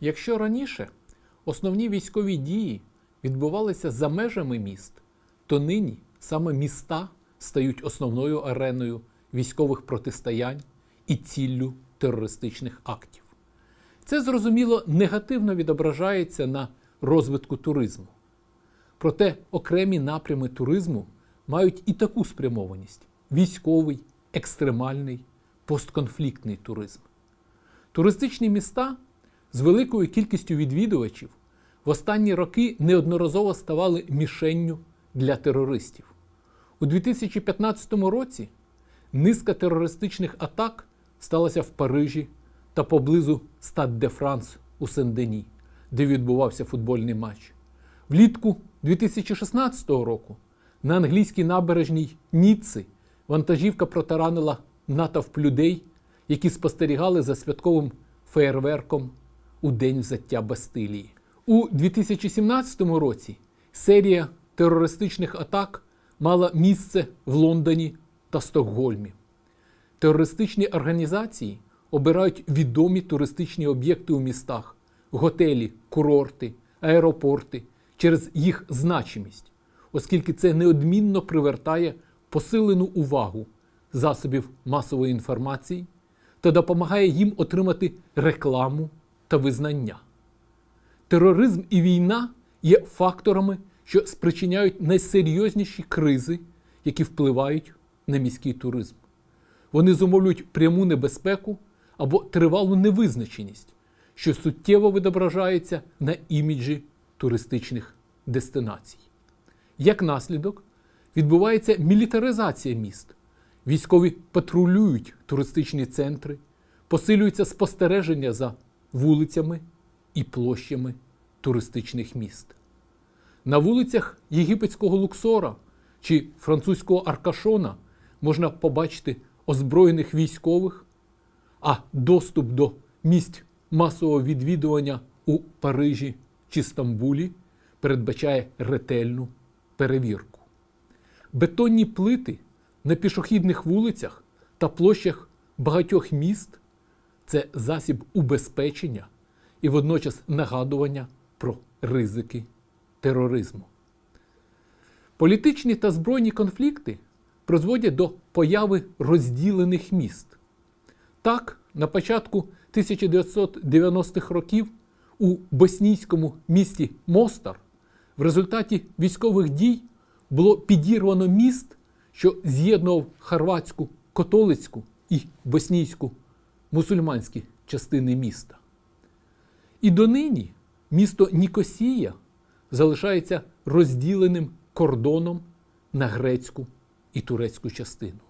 Якщо раніше основні військові дії відбувалися за межами міст, то нині саме міста стають основною ареною військових протистоянь і ціллю терористичних актів. Це зрозуміло негативно відображається на розвитку туризму. Проте окремі напрями туризму мають і таку спрямованість: військовий, екстремальний, постконфліктний туризм. Туристичні міста з великою кількістю відвідувачів в останні роки неодноразово ставали мішенню для терористів. У 2015 році низка терористичних атак сталася в Парижі та поблизу Стад де Франс у Сен-Дені, де відбувався футбольний матч. Влітку 2016 року на англійській набережній Ніцци вантажівка протаранила натовп людей, які спостерігали за святковим феєрверком у день взяття Бастилії. У 2017 році серія терористичних атак мала місце в Лондоні та Стокгольмі. Терористичні організації обирають відомі туристичні об'єкти у містах, готелі, курорти, аеропорти через їх значимість, оскільки це неодмінно привертає посилену увагу засобів масової інформації та допомагає їм отримати рекламу та визнання. Тероризм і війна є факторами, що спричиняють найсерйозніші кризи, які впливають на міський туризм. Вони зумовлюють пряму небезпеку або тривалу невизначеність, що суттєво відображається на іміджі туристичних дестинацій. Як наслідок, відбувається мілітаризація міст. Військові патрулюють туристичні центри, посилюється спостереження за вулицями і площами туристичних міст. На вулицях єгипетського Луксора чи французького Аркашона можна побачити озброєних військових, а доступ до місць масового відвідування у Парижі чи Стамбулі передбачає ретельну перевірку. Бетонні плити на пішохідних вулицях та площах багатьох міст це засіб убезпечення і водночас нагадування про ризики тероризму. Політичні та збройні конфлікти призводять до появи розділених міст. Так, на початку 1990-х років у боснійському місті Мостар в результаті військових дій було підірвано міст, що з'єднував хорватську католицьку і боснійську мусульманські частини міста. І донині місто Нікосія залишається розділеним кордоном на грецьку і турецьку частину.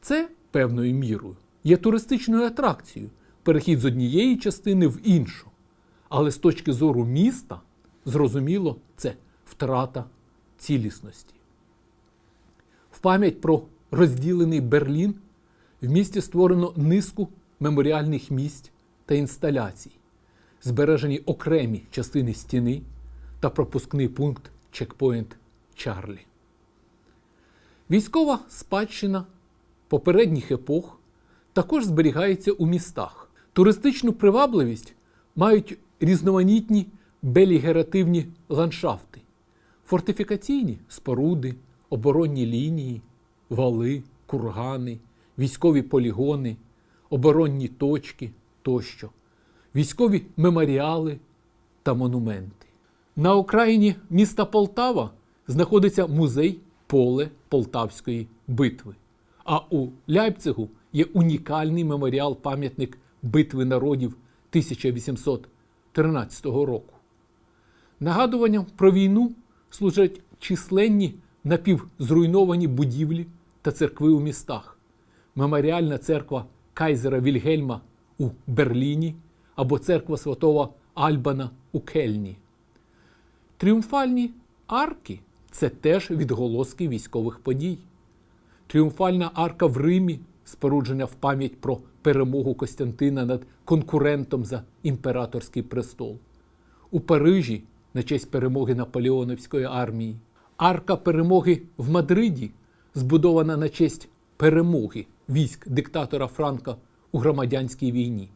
Це певною мірою є туристичною атракцією, перехід з однієї частини в іншу. Але з точки зору міста, зрозуміло, це втрата цілісності. В пам'ять про розділений Берлін в місті створено низку меморіальних місць та інсталяцій, збережені окремі частини стіни та пропускний пункт чекпоінт Чарлі. Військова спадщина попередніх епох також зберігається у містах. Туристичну привабливість мають різноманітні белігеративні ландшафти, фортифікаційні споруди, оборонні лінії, вали, кургани, військові полігони, оборонні точки тощо, військові меморіали та монументи. На окраїні міста Полтава знаходиться музей поле Полтавської битви. А у Ляйпцигу є унікальний меморіал пам'ятник битви народів 1813 року. Нагадуванням про війну служать численні напівзруйновані будівлі та церкви у містах. Меморіальна церква Кайзера Вільгельма у Берліні або церква святого Альбана у Кельні. Тріумфальні арки це теж відголоски військових подій. Тріумфальна арка в Римі споруджена в пам'ять про перемогу Костянтина над конкурентом за імператорський престол. У Парижі на честь перемоги Наполеоновської армії. Арка перемоги в Мадриді збудована на честь перемоги військ диктатора Франка у громадянській війні.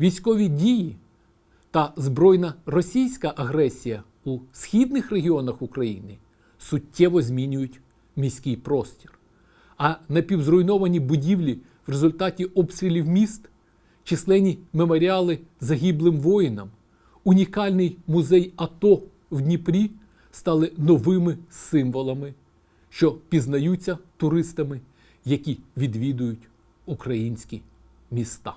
Військові дії та збройна російська агресія у східних регіонах України суттєво змінюють міський простір. А напівзруйновані будівлі в результаті обстрілів міст, численні меморіали загиблим воїнам, унікальний музей АТО в Дніпрі стали новими символами, що пізнаються туристами, які відвідують українські міста.